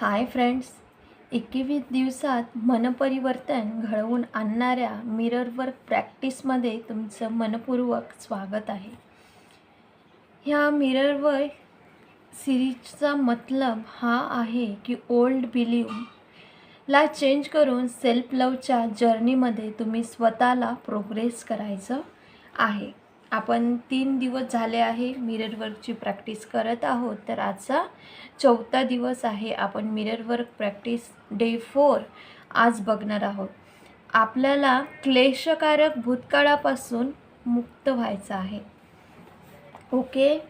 Hi friends. एकवीस दिवसात मनपरिवर्तन घडवून आणणाऱ्या मिरर वर्क प्रॅक्टिसमध्ये तुमचं मनपूर्वक स्वागत आहे. ह्या मिरर वर्क सिरीजचा मतलब हा आहे की ओल्ड बिलीव ला चेंज करून सेल्फ लवच्या जर्नीमध्ये तुम्ही स्वतःला प्रोग्रेस करायचं आहे. आपण तीन दिवस झाले आहे मिरर वर्कची प्रॅक्टिस करत आहोत. तर आजचा चौथा दिवस आहे. आपण mirror work practice day four आज बघणार आहोत. आपल्याला क्लेशकारक भूतकाळापासून मुक्त व्हायचं आहे. ओके?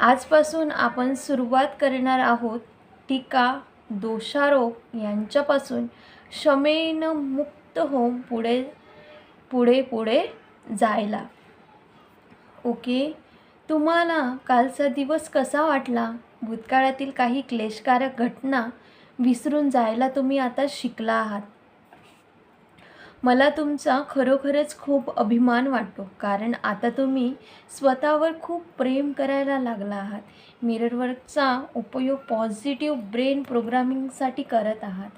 आजपासून आपण सुरुवात करणार आहोत टीका दोषारोप यांच्यापासून. क्षमेनं मुक्त होऊन पुढे पुढे पुढे जायला. ओके तुम्हाला कालचा दिवस कसा वाटला? भूतकाळातील काही क्लेशकारक घटना विसरून जायला तुम्ही आता शिकला आहात. मला तुमचा खरोखरच खूप अभिमान वाटतो कारण आता तुम्ही स्वतःवर खूप प्रेम करायला लागला आहात. मिररवर्कचा उपयोग पॉझिटिव्ह ब्रेन प्रोग्रामिंगसाठी करत आहात.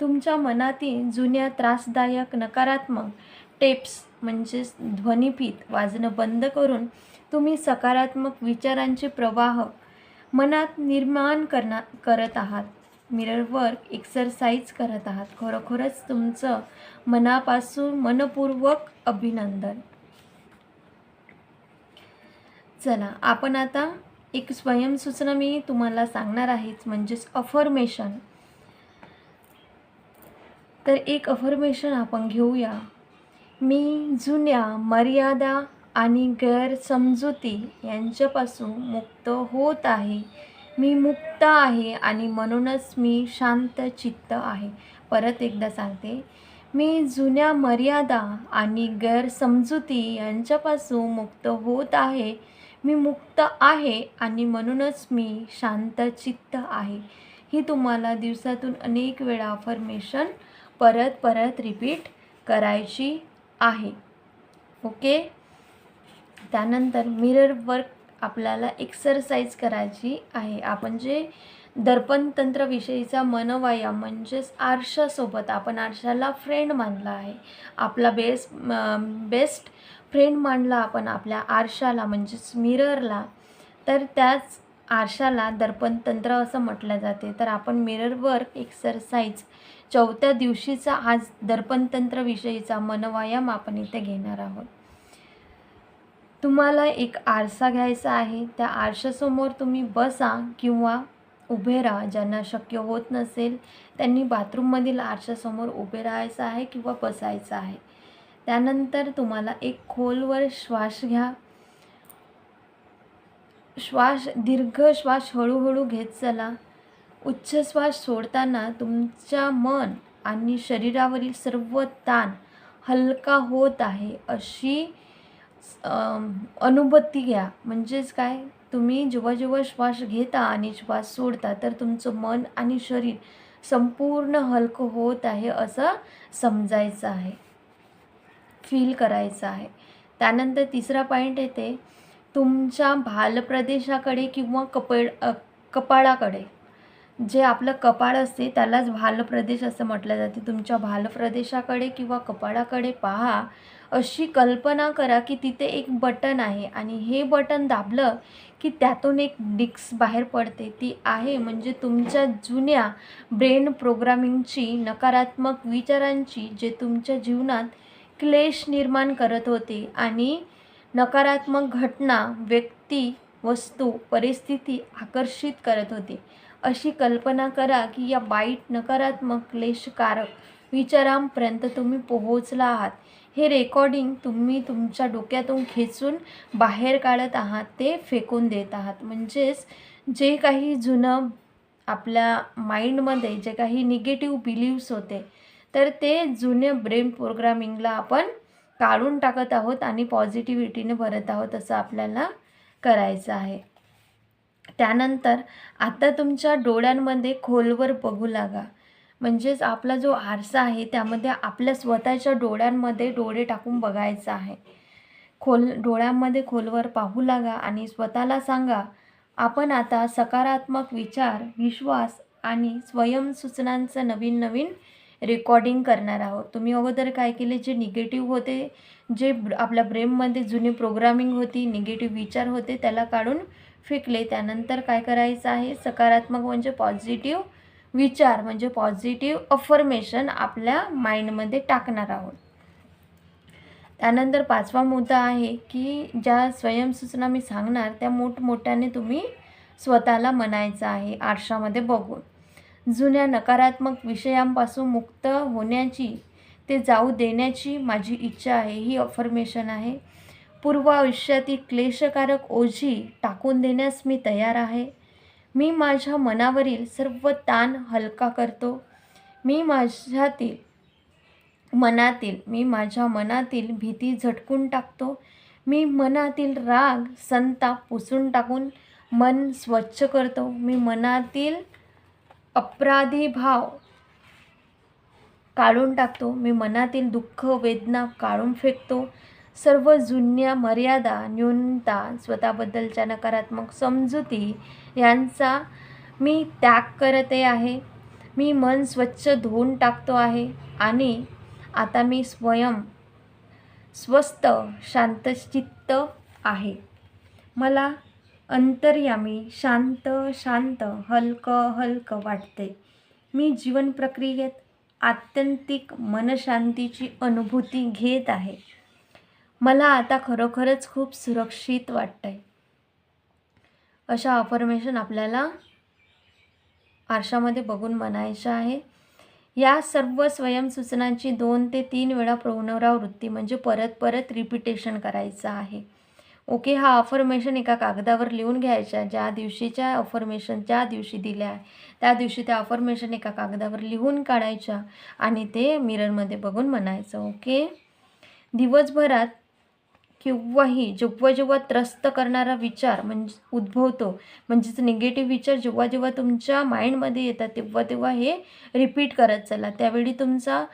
तुमच्या मनातील जुन्या त्रासदायक नकारात्मक टेप्स म्हणजेच ध्वनिफीत वाजणं बंद करून तुम्ही सकारात्मक विचारांचे प्रवाह मनात निर्माण करणार करत आहात. मिरर वर्क एक्सरसाइज करत आहात. खरोखरच तुमचं मनापासून मनपूर्वक अभिनंदन. चला आपण आता एक स्वयंसूचना मी तुम्हाला सांगणार आहेच म्हणजेच अफर्मेशन तर एक अफर्मेशन आपण घेऊया. मी जुन्या मर्यादा आणि गैरसमजुती यांच्यापासून मुक्त होत आहे. मी मुक्त आहे आणि म्हणूनच मी शांत चित्त आहे. परत एकदा सांगते. मी जुन्या मर्यादा आणि गैरसमजुती यांच्यापासून मुक्त होत आहे. मी मुक्त आहे आणि म्हणूनच मी शांत चित्त आहे. ही तुम्हाला दिवसातून अनेक वेळा अफर्मेशन परत परत रिपीट करायची आहे. ओके त्यानंतर मिरर वर्क आपल्याला एक्सरसाइज करायची आहे. आपण जे दर्पण तंत्रविषयीचा मनोव्यायाम म्हणजेच आरशासोबत आपण आरशाला फ्रेंड मानला आहे. आपला बेस्ट बेस्ट फ्रेंड मानला आपण आपल्या आरशाला म्हणजेच मिररला तर त्याच आरशाला दर्पण तंत्र असं म्हटलं जाते. तर आपण मिरर वर्क एक्सरसाइज चौथ्या दिवशीचा आज दर्पण तंत्रविषयीचा मनवायाम आपण इथे घेणार आहोत. तुम्हाला एक आरसा घ्यायचा आहे. त्या आरशासमोर तुम्ही बसा किंवा उभे राहा. ज्यांना शक्य होत नसेल त्यांनी बाथरूममधील आरशासमोर उभे राहायचं आहे किंवा बसायचं आहे. त्यानंतर तुम्हाला एक खोलवर श्वास घ्या. श्वास दीर्घ श्वास हळूहळू घेत चला. उच्च श्वास सोडताना तुमच्या मन आणि शरीरावरील सर्व ताण हलका होत आहे अशी अनुभूती घ्या. म्हणजेच काय? तुम्ही जेव्हा जेव्हा श्वास घेता आणि श्वास सोडता तर तुमचं मन आणि शरीर संपूर्ण हलकं होत आहे असं समजायचं आहे. फील करायचं आहे. त्यानंतर तिसरा पॉईंट येते. तुमच्या भालप्रदेशाकडे किंवा कपळ कपाळाकडे. जे आपलं कपाळ असते त्यालाच भालप्रदेश असं म्हटलं जाते. तुमच्या भालप्रदेशाकडे किंवा कपाळाकडे पहा अशी कल्पना करा की तिथे एक बटन आहे आणि हे बटन दाबलं की त्यातून एक डिक्स बाहेर पडते. ती आहे म्हणजे तुमच्या जुन्या ब्रेन प्रोग्रामिंगची नकारात्मक विचारांची जे तुमच्या जीवनात क्लेश निर्माण करत होते आणि नकारात्मक घटना व्यक्ती वस्तू परिस्थिती आकर्षित करत होती. अशी कल्पना करा की या वाईट नकारात्मक क्लेशकारक विचारांपर्यंत तुम्ही पोहोचला आहात. हे रेकॉर्डिंग तुम्ही तुमच्या डोक्यातून खेचून बाहेर काढत आहात ते फेकून देत आहात. म्हणजेच जे काही जुनं आपल्या माइंडमध्ये जे काही निगेटिव्ह बिलीव्स होते तर ते जुने ब्रेन प्रोग्रामिंगला आपण काढून टाकत आहोत आणि पॉझिटिव्हिटीने भरत आहोत असं आपल्याला करायचं आहे. त्यानंतर आता तुमच्या डोळ्यांमध्ये खोलवर बघू लागा. म्हणजेच आपला जो आरसा आहे त्यामध्ये आपल्या स्वतःच्या डोळ्यांमध्ये डोळे टाकून बघायचं आहे. खोल डोळ्यांमध्ये खोलवर पाहू लागा आणि स्वतःला सांगा आपण आता सकारात्मक विचार विश्वास आणि स्वयंसूचनांचं नवीन नवीन रेकॉर्डिंग करणार आहोत. तुम्ही अगोदर काय केले? जे निगेटिव्ह होते जे आपल्या ब्रेनमध्ये जुनी प्रोग्रामिंग होती निगेटिव्ह विचार होते त्याला काढून फेकले. त्यानंतर काय करायचं आहे? सकारात्मक म्हणजे पॉझिटिव्ह विचार म्हणजे पॉझिटिव्ह अफर्मेशन आपल्या माइंडमध्ये टाकणार आहोत. त्यानंतर पाचवा मुद्दा आहे की ज्या स्वयंसूचना मी सांगणार त्या मोठमोठ्याने तुम्ही स्वतःला म्हणायचं आहे आरशामध्ये बघून. जुन्या नकारात्मक विषयांपासून मुक्त होण्याची ते जाऊ देण्याची माझी इच्छा आहे. ही अफर्मेशन आहे. पूर्व आयुष्यातील क्लेशकारक ओझी टाकून देण्यास मी तयार आहे. मी माझ्या मनावरील सर्व ताण हलका करतो. मी माझ्यातील मनातील मी माझ्या मनातील भीती झटकून टाकतो. मी मनातील राग संताप पुसून टाकून मन स्वच्छ करतो. मी मनातील अपराधी भाव काढून टाकतो. मी मनातील दुःख वेदना काढून फेकतो. सर्व जुन्या मर्यादा न्यूनता स्वतःबद्दलच्या नकारात्मक समजुती यांचा मी त्याग करते आहे. मी मन स्वच्छ धुवून टाकतो आहे आणि आता मी स्वयं स्वस्त शांतचित्त आहे. मला अंतर्यामी शांत शांत हलकं हलकं वाटते. मी जीवन प्रक्रियेत आत्यंतिक मनशांतीची अनुभूती घेत आहे. मला आता खरोखरच खूप सुरक्षित वाटतंय. अशा अफर्मेशन आपल्याला आरशामध्ये बघून म्हणायचं आहे. या सर्व स्वयंसूचनांची दोन ते तीन वेळा पुनरावृत्ती म्हणजे परत परत रिपिटेशन करायचं आहे. ओके हा अफर्मेशन एका कागदावर लिहून घ्यायच्या ज्या दिवशीच्या अफर्मेशन ज्या दिवशी दिल्या आहे त्या दिवशी त्या अफर्मेशन एका कागदावर लिहून काढायच्या आणि ते मिररमध्ये बघून म्हणायचं ओके? दिवसभरात केव्हाही जेव्हा जेव्हा त्रस्त करणारा विचार म्हणजे उद्भवतो म्हणजेच निगेटिव्ह विचार जेव्हा जेव्हा तुमच्या माइंडमध्ये येतात तेव्हा तेव्हा हे रिपीट करत चला. त्यावेळी तुमचा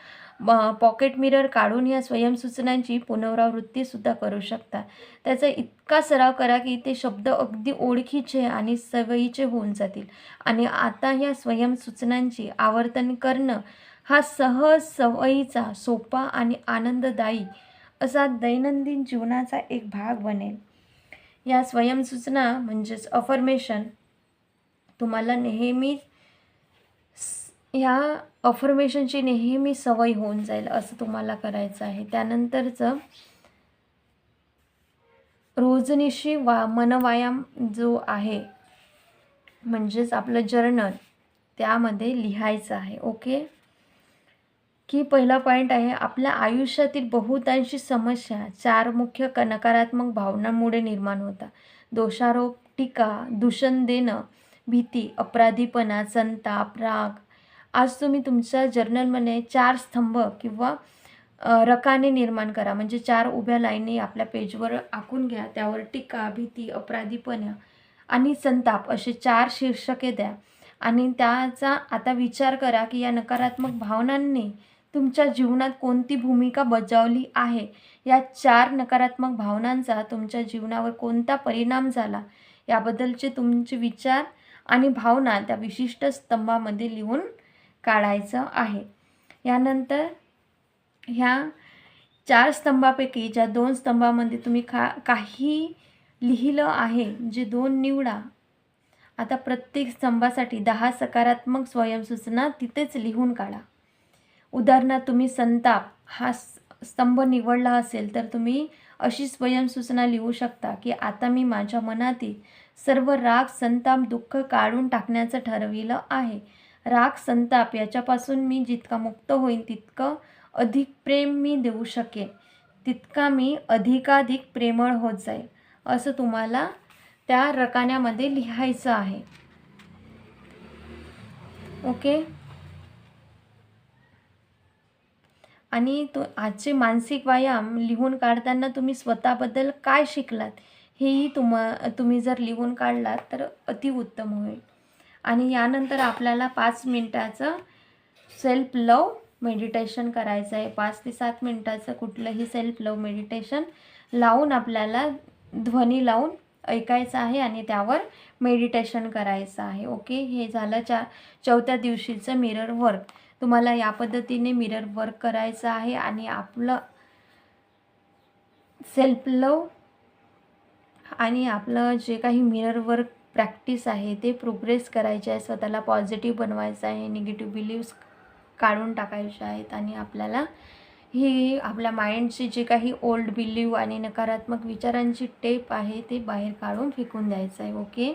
पॉकेट मिरर काढून या स्वयंसूचनांची पुनरावृत्तीसुद्धा करू शकता. त्याचा इतका सराव करा की ते शब्द अगदी ओळखीचे आणि सवयीचे होऊन जातील. आणि आता या स्वयंसूचनांची आवर्तन करणं हा सहज सवयीचा सोपा आणि आनंददायी असा दैनंदिन जीवनाचा एक भाग बनेल. या स्वयंसूचना म्हणजेच अफर्मेशन तुम्हाला नेहमीच ह्या अफर्मेशनची नेहमी सवय होऊन जाईल असं तुम्हाला करायचं आहे. त्यानंतरचं रोजनिशी वा मनवायाम जो आहे म्हणजेच आपलं जर्नल त्यामध्ये लिहायचं आहे ओके? की पहिला पॉईंट आहे आपल्या आयुष्यातील बहुतांशी समस्या चार मुख्य क नकारात्मक भावनांमुळे निर्माण होतात. दोषारोप टीका दूषण देणं भीती अपराधीपणा संताप राग आज तुम्ही तुमच्या जर्नलमध्ये चार स्तंभ किंवा रकाने निर्माण करा. म्हणजे चार उभ्या लाईनी आपल्या पेजवर आखून घ्या. त्यावर टीका भीती अपराधीपणा आणि संताप असे चार शीर्षके द्या. आणि त्याचा आता विचार करा की या नकारात्मक भावनांनी तुमच्या जीवनात कोणती भूमिका बजावली आहे? या चार नकारात्मक भावनांचा तुमच्या जीवनावर कोणता परिणाम झाला? याबद्दलचे तुमचे विचार आणि भावना त्या विशिष्ट स्तंभामध्ये लिहून काढायचं आहे. यानंतर ह्या चार स्तंभापैकी ज्या दोन स्तंभामध्ये तुम्ही खा काही लिहिलं आहे जे दोन निवडा. आता प्रत्येक स्तंभासाठी दहा सकारात्मक स्वयंसूचना तिथेच लिहून काढा. उदाहरणार्थ तुम्ही संताप हा स्तंभ निवडला असेल तर तुम्ही अशी स्वयंसूचना लिहू शकता की आता मी माझ्या मनातील सर्व राग संताप दुःख काढून टाकण्याचं ठरविलं आहे. राग संताप याच्यापासून मी जितका मुक्त होईन तितकं अधिक प्रेम मी देऊ शकेन. तितका मी अधिकाधिक प्रेमळ होत जाईल असं तुम्हाला त्या रकान्यामध्ये लिहायचं आहे. ओके? आणि तो आजचे मानसिक व्यायाम लिहून काढताना तुम्ही स्वतःबद्दल काय शिकलात हेही तुम्हा तुम्ही जर लिहून काढलात तर अतिउत्तम होईल. आणि यानंतर आपल्याला पाच मिनटाचं सेल्फ लव मेडिटेशन करायचं आहे. पाच ते सात मिनटाचं कुठलंही सेल्फ लव मेडिटेशन लावून आपल्याला ध्वनी लावून ऐकायचं आहे आणि त्यावर मेडिटेशन करायचं आहे. ओके हे झालं चा चौथ्या दिवशीचं मिरर वर्क तुम्हाला या पद्धतीने मिरर वर्क करायचं आहे आणि आपलं सेल्फ लव आणि आपलं जे काही मिरर वर्क प्रॅक्टिस आहे ते प्रोग्रेस करायचे आहे स्वतःला पॉझिटिव्ह बनवायचं आहे निगेटिव्ह बिलीव्स काढून टाकायचे आहेत आणि आपल्याला ही आपल्या माइंडची जे काही ओल्ड बिलीव आणि नकारात्मक विचारांची टेप आहे ते बाहेर काढून फेकून द्यायचं आहे ओके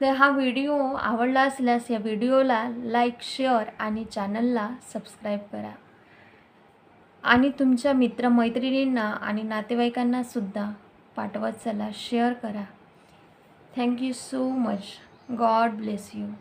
तर हा व्हिडिओ आवडला असल्यास या व्हिडिओला लाईक शेअर आणि चॅनलला सबस्क्राईब करा. आणि तुमच्या मित्रमैत्रिणींना आणि नातेवाईकांनासुद्धा पाठवत चला शेअर करा. Thank you so much. God bless you.